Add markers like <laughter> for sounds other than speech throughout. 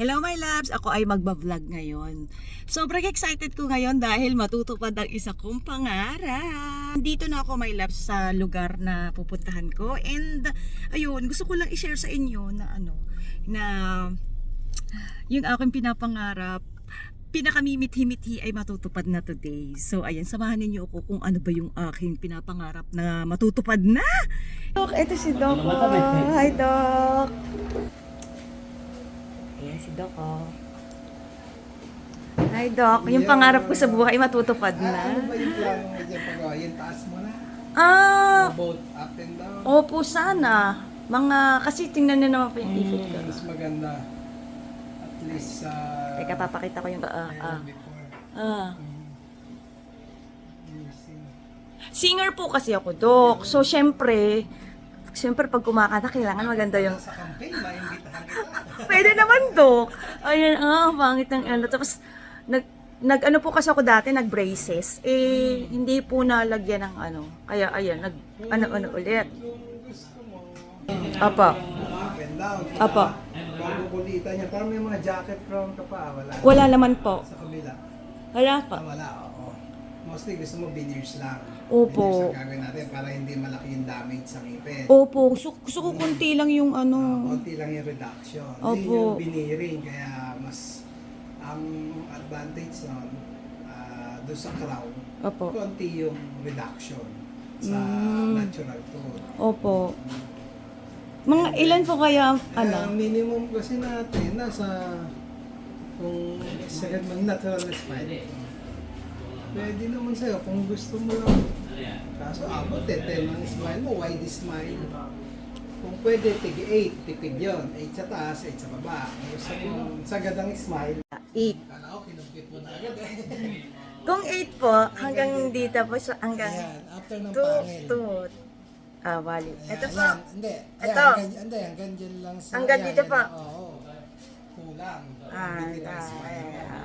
Hello my loves! Ako ay magbablog ngayon. Sobrang excited ko ngayon dahil matutupad ang isa kong pangarap. Dito na ako my loves sa lugar na pupuntahan ko. And ayun, gusto ko lang i-share sa inyo na ano, na yung aking pinapangarap, pinakamimit-himithi ay matutupad na today. So ayan, samahan ninyo ako kung ano ba yung aking pinapangarap na matutupad na. Dok, ito si Doc. Hi Doc. Si Doc, oh. Hi, Doc. Yung pangarap ko sa buhay matutupad Ah, ano na. ba yung plano mo dyan pag yung taas mo na? Ah, Both up and down? opo sana. Mga, kasi tingnan niyo naman po yung ifit ko. Hmm, mas maganda. At least sa... Teka, papakita ko yung, ah, ah. before. Ah. Hmm. Singer po kasi ako, Doc. So, syempre, syempre pag kumakanta, kailangan maganda yung Sa campaign, maimbitahan kita. <laughs> Pwede naman, Dok. Ayan, ah, pangit ng ano. Tapos, nag, nag ano po kasi ako dati, nag braces. Eh, hindi po nalagyan ng ano. Kaya, ayan, nag, ano, ano ulit. Apa. Apa. Bago kulitan niya. Parang may mga jacket from ka pa. Wala. Wala naman po. Sa kabila. Wala Ah, pa. wala, oo. Mostly gusto mo veneers lang. Opo. Veneers ang gagawin natin para hindi malaki yung damage sa ngipin. Opo, gusto, gusto ko konti lang yung ano. konti lang yung reduction. Opo. Yun yung biniring, kaya mas ang advantage nun, ah, doon sa crown, Opo. konti yung reduction sa Mm. natural tooth. Opo. Mga ilan po kaya, ang- ano? ang minimum kasi natin, nasa kung second mag natural na smile, pwede naman sa'yo kung gusto mo lang. Kaso abot eh, 10 ang smile mo, wide smile. Kung pwede, tig 8, tipid yun. 8 sa taas, 8 sa baba. Kung gusto mo sa gadang smile, 8. kala ko kinumpit mo na agad eh. <laughs> Kung 8 po, hanggang dito po, siya- hanggang Ayan, after ng 2, pangil. 2. Ah, bali. Ayan, Ito po. ayan. Hindi. Ayan, Ito. Hanggang, hindi, hanggang dyan lang sa... Hanggang ayan, dito ayan, pa. Oo. Kulang. Ah, ang ah, smile mo. ah.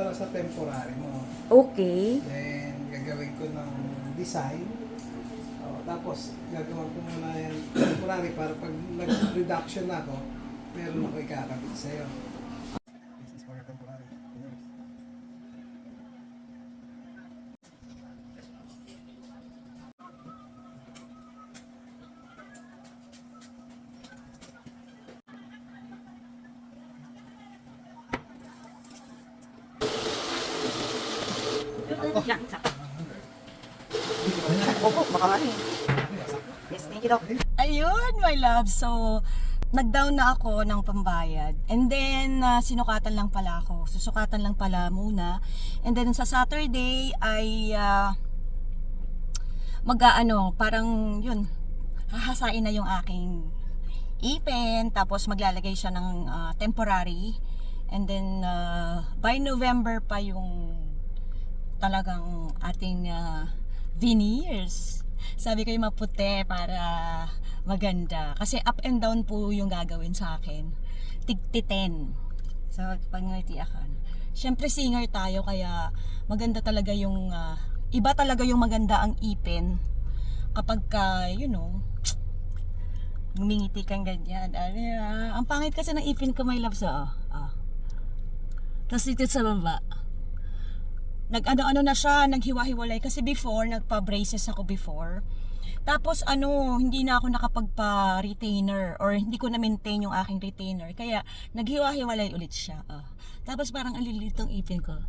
Para sa temporary mo. Okay. Then, gagawin ko ng design. O, tapos, gagawin ko muna yan temporary para pag nag-reduction na ako, meron ako ikakabit sa'yo. Opo, baka nga. Yes, thank you. Ayun, my love. So, nag-down na ako ng pambayad. And then, ah, sinukatan lang pala ako. Susukatan lang pala muna. And then, sa Saturday ay uh, mag-ano, parang yun, hahasain na yung aking ipin. Tapos, maglalagay siya ng ah, temporary. And then, ah, by November pa yung talagang ating ah, veneers. Sabi ko yung maputi para maganda. Kasi up and down po yung gagawin sa akin. Tigtiten. So, pangangitiakan. Siyempre singer tayo kaya maganda talaga yung ah, iba talaga yung maganda ang ipin kapag ka, you know, ngumingiti kang ganyan. Ano, ah, ang pangit kasi ng ipin ko, my love, so, ah. ah. Tapos dito sa baba, nag-ano-ano na siya, naghiwa-hiwalay. Kasi before, nagpa-braces ako before. Tapos ano, hindi na ako nakapagpa-retainer or hindi ko na-maintain yung aking retainer. Kaya naghiwa-hiwalay ulit siya. ah. Tapos parang alilitong ipin ko.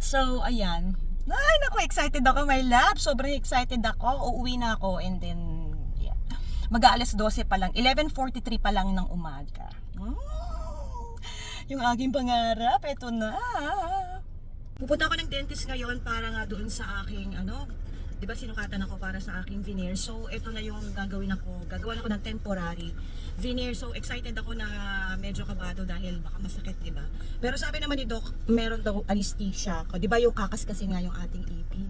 So, ayan. Ay, naku, excited ako, my love. Sobrang excited ako. Uuwi na ako and then, yeah. Mag-aalas 12 pa lang. 11.43 pa lang ng umaga. Mm. Yung aking pangarap, eto na. Pupunta ako ng dentist ngayon para nga doon sa aking ano, 'di ba sinukatan ako para sa aking veneer. So ito na yung gagawin ako. Gagawan ako ng temporary veneer. So excited ako na medyo kabado dahil baka masakit, 'di ba? Pero sabi naman ni Doc, meron daw anesthesia. 'Di ba yung kakas kasi nga yung ating ipin.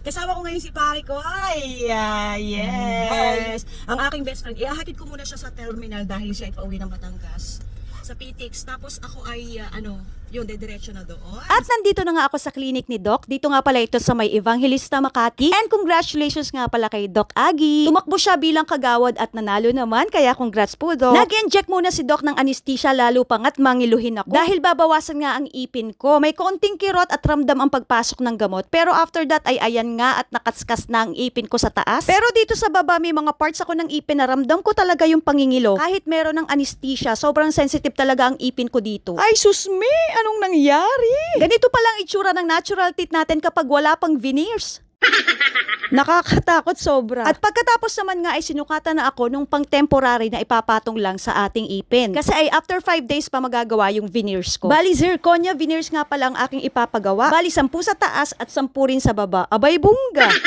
Kasama ko ngayon si pare ko. Ay, ah, yes. Ang aking best friend. Ihahatid ko muna siya sa terminal dahil siya ay pauwi ng Batangas sa PTX. Tapos ako ay, ah, ano, Yun, dediretso na doon. At nandito na nga ako sa clinic ni Doc. Dito nga pala ito sa may Evangelista Makati. And congratulations nga pala kay Doc Agi. Tumakbo siya bilang kagawad at nanalo naman, kaya congrats po Doc. Nag-inject muna si Doc ng anesthesia lalo pang at mangiluhin ako. Dahil babawasan nga ang ipin ko. May konting kirot at ramdam ang pagpasok ng gamot. Pero after that ay ayan nga at nakaskas na ang ipin ko sa taas. Pero dito sa baba may mga parts ako ng ipin na ramdam ko talaga yung pangingilo. Kahit meron ng anesthesia, sobrang sensitive talaga ang ipin ko dito. Ay susme, anong nangyari? Ganito palang itsura ng natural teeth natin kapag wala pang veneers. Nakakatakot sobra. At pagkatapos naman nga ay sinukatan na ako nung pang temporary na ipapatong lang sa ating ipin. Kasi ay after 5 days pa magagawa yung veneers ko. Bali zirconia veneers nga pala ang aking ipapagawa. Bali 10 sa taas at 10 rin sa baba. Abay bungga. <laughs>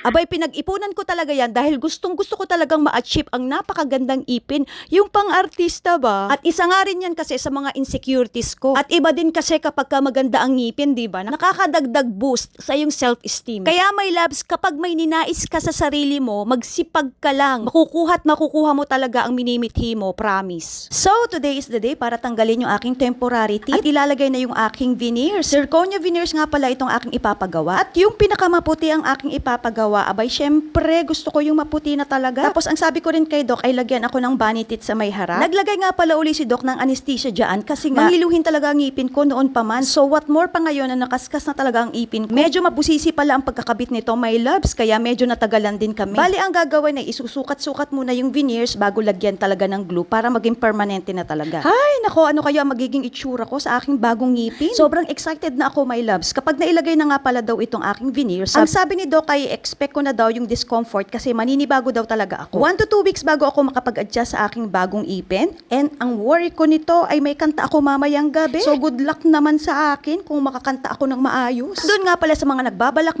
Abay, pinag-ipunan ko talaga yan dahil gustong gusto ko talagang ma-achieve ang napakagandang ipin, yung pang-artista ba? At isa nga rin yan kasi sa mga insecurities ko. At iba din kasi kapag ka maganda ang ngipin, di ba? Nakakadagdag boost sa yung self-esteem. Kaya may loves, kapag may ninais ka sa sarili mo, magsipag ka lang. Makukuha at makukuha mo talaga ang minimithi mo, promise. So, today is the day para tanggalin yung aking temporary teeth at ilalagay na yung aking veneers. Zirconia veneers nga pala itong aking ipapagawa. At yung pinakamaputi ang aking ipapagawa, abay, syempre, gusto ko yung maputi na talaga. Tapos, ang sabi ko rin kay Doc ay lagyan ako ng bunny teeth sa may harap. Naglagay nga pala uli si Doc ng anesthesia dyan kasi nga, manghiluhin talaga ang ngipin ko noon pa man. So, what more pa ngayon na nakaskas na talaga ang ipin ko. Medyo mabusisi pala ang pagkakabit nito, my loves, kaya medyo natagalan din kami. Bali, ang gagawin ay isusukat-sukat muna yung veneers bago lagyan talaga ng glue para maging permanente na talaga. Hay, nako, ano kaya magiging itsura ko sa aking bagong ngipin? Sobrang excited na ako, my loves. Kapag nailagay na nga pala daw itong aking veneers, ang sabi ni Doc ay expect ko na daw yung discomfort kasi maninibago daw talaga ako. One to two weeks bago ako makapag-adjust sa aking bagong ipin. And ang worry ko nito ay may kanta ako mamayang gabi. So good luck naman sa akin kung makakanta ako ng maayos. Doon nga pala sa mga nagbabalak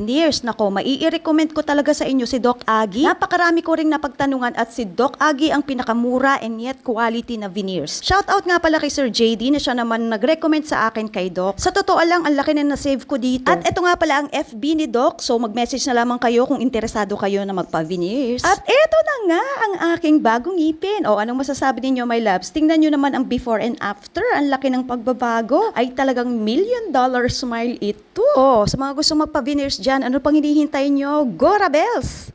magpa-veneers. Nako, mai-recommend ko talaga sa inyo si Doc Agi. Napakarami ko ring napagtanungan at si Doc Agi ang pinakamura and yet quality na veneers. Shout out nga pala kay Sir JD na siya naman nag-recommend sa akin kay Doc. Sa totoo lang, ang laki na na-save ko dito. At ito nga pala ang FB ni Doc. So mag-message na lamang kayo kung interesado kayo na magpa-veneers. At ito na nga ang aking bagong ngipin. O anong masasabi ninyo my loves? Tingnan nyo naman ang before and after. Ang laki ng pagbabago. Ay talagang million dollar smile ito. O sa mga gusto magpa-veneers dyan, ano pang hinihintay nyo? Gora Bells!